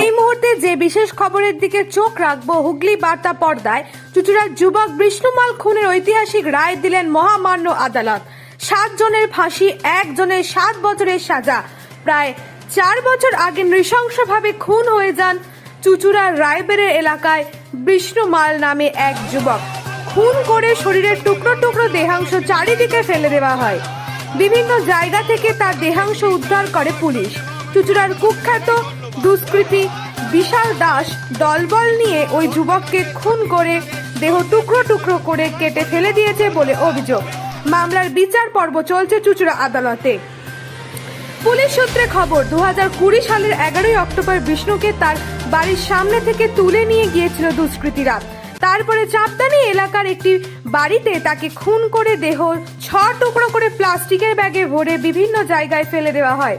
এই মুহূর্তে যে বিশেষ খবরের দিকে চোখ রাখব, হুগলি বার্তা পর্দায় চুচুড়ার যুবক বিষ্ণুমাল খুনের ঐতিহাসিক রায় দিলেন মহামান্য আদালত। সাত জনের ফাঁসি একজনের সাত বছরের সাজা। প্রায় চার বছর আগে নৃশংসভাবে খুন হয়ে যান চুচুড়ার রায়বেড়ের এলাকায় বিষ্ণুমাল নামে এক যুবক। খুন করে শরীরের টুকরো টুকরো দেহাংশ চারিদিকে ফেলে দেওয়া হয়। বিভিন্ন জায়গা থেকে তার দেহাংশ উদ্ধার করে পুলিশ। চুচুড়ার কুখ্যাত দুষ্কৃতী বিশাল দাস দলবল নিয়ে ওই যুবককে খুন করে দেহ টুকরো টুকরো করে কেটে ফেলে দিয়েছে বলে অভিযোগ। মামলার বিচার পর্ব চলছে চুচুড়া আদালতে। পুলিশ সূত্রে খবর দু কুড়ি সালের এগারোই অক্টোবর বিষ্ণুকে তার বাড়ির সামনে থেকে তুলে নিয়ে গিয়েছিল দুষ্কৃতীরা। তারপরে চাপদানি এলাকার একটি বাড়িতে তাকে খুন করে দেহ ছ টুকরো করে প্লাস্টিকের ব্যাগে ভরে বিভিন্ন জায়গায় ফেলে দেওয়া হয়।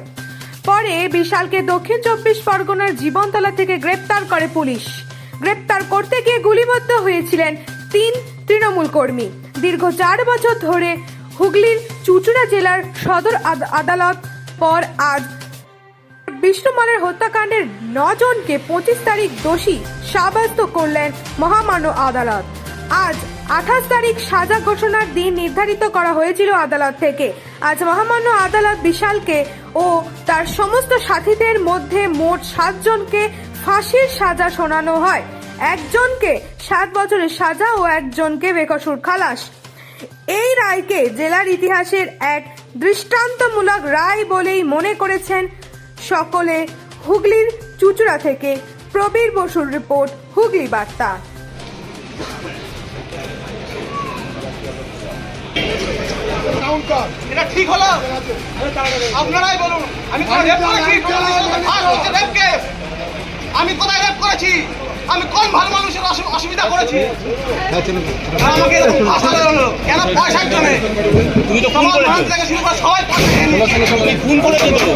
পরে বিশালকে দক্ষিণ চব্বিশ পরগনার জীবনতলা থেকে গ্রেপ্তার করে পুলিশ। গ্রেপ্তার করতে গিয়ে গুলিবদ্ধ হয়েছিলেন তিন তৃণমূল কর্মী। দীর্ঘ চার বছর ধরে হুগলির চুচুড়া জেলার সদর আদ- আদালত পর আজ বিষ্ণুমালের হত্যাকাণ্ডের নজনকে পঁচিশ তারিখ দোষী সাব্যস্ত করলেন মহামান্য আদালত। আজ আঠাশ তারিখ সাজা ঘোষণার দিন নির্ধারিত করা হয়েছিল আদালত থেকে। আজ মহামান্য আদালত বিশালকে ও তার সমস্ত সাথীদের মধ্যে মোট সাতজনকে ফাঁসির সাজা শোনানো হয়। একজনকে সাত বছরের সাজা ও একজনকে বেকসুর খালাস। এই রায়কে জেলার ইতিহাসের এক দৃষ্টান্তমূলক রায় বলেই মনে করেছেন সকলে হুগলির চুচুড়া থেকে প্রবীর বসুর রিপোর্ট হুগলি বার্তা। আপনারাই বলুন। আমি আমি কোথায় আমি কোন ভালো মানুষের অসু- অসুবিধা করেছি। আমাকে এরকম ভাষা হলো। কেন পয়সার জন্য তুমি তো খুন করেছ। থেকে শুরু করে সবাই। তুমি করেছ তো?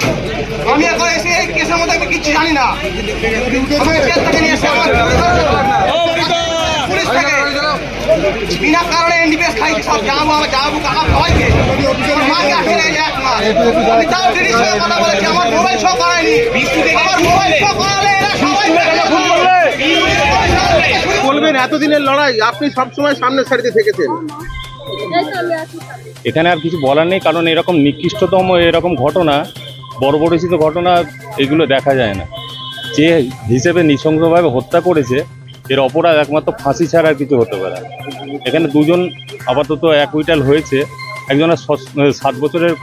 আমি এখন এসে এই কেসের মধ্যে আমি কিচ্ছু জানি না। আমি জেল থেকে নিয়ে এসে পুলিশ থেকে। বিনা কারণে এনডিপিএস খাইছি সব জানাব আমার জানাব কাকা সবাইকে। আমার মাকে আটকে এক মাস। আমি তাও দিদির সঙ্গে কথা বলেছি আমার মোবাইল শো করায়নি। এতদিনের লড়াই, আপনি সবসময় সামনের সারিতে থেকেছেন। এখানে আর কিছু বলার নেই, কারণ এরকম নিকৃষ্টতম এরকম ঘটনা বর্বরচিত ঘটনা এগুলো দেখা যায় না। যে হিসেবে নৃশংসভাবে হত্যা করেছে, এর অপরাধ একমাত্র ফাঁসি ছাড়া আর কিছু হতে পারে। এখানে দুজন আপাতত এক কুইন্টাল হয়েছে, একজনের সাত বছরের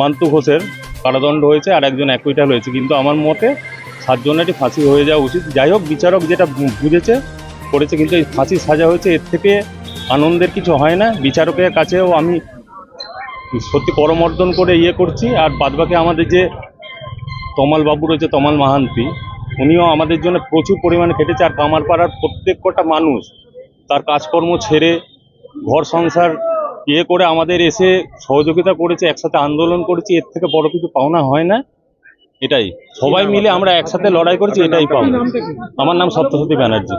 মান্তু ঘোষের কারাদণ্ড হয়েছে, আর একজন এক কুইন্টাল হয়েছে। কিন্তু আমার মতে সাতজনেরই ফাঁসি হয়ে যাওয়া উচিত। যাই হোক, বিচারক যেটা বুঝেছে করেছে, কিন্তু এই ফাঁসি সাজা হয়েছে, এর থেকে আনন্দের কিছু হয় না। বিচারকের কাছেও আমি সত্যি করমর্দন করে ইয়ে করছি, আর বাদবাকি আমাদের যে তমাল বাবু রয়েছে, তমাল মাহান্তি, উনিও আমাদের জন্য প্রচুর পরিমাণে খেটেছে, আর কামারপাড়ার প্রত্যেক কটা মানুষ তার কাজকর্ম ছেড়ে ঘর সংসার ইয়ে করে আমাদের এসে সহযোগিতা করেছে, একসাথে আন্দোলন করেছি, এর থেকে বড় কিছু পাওনা হয় না। এটাই। সবাই মিলে আমরা একসাথে লড়াই করেছি, এটাই পাবো। আমার নাম সপ্তসতী ব্যানার্জি।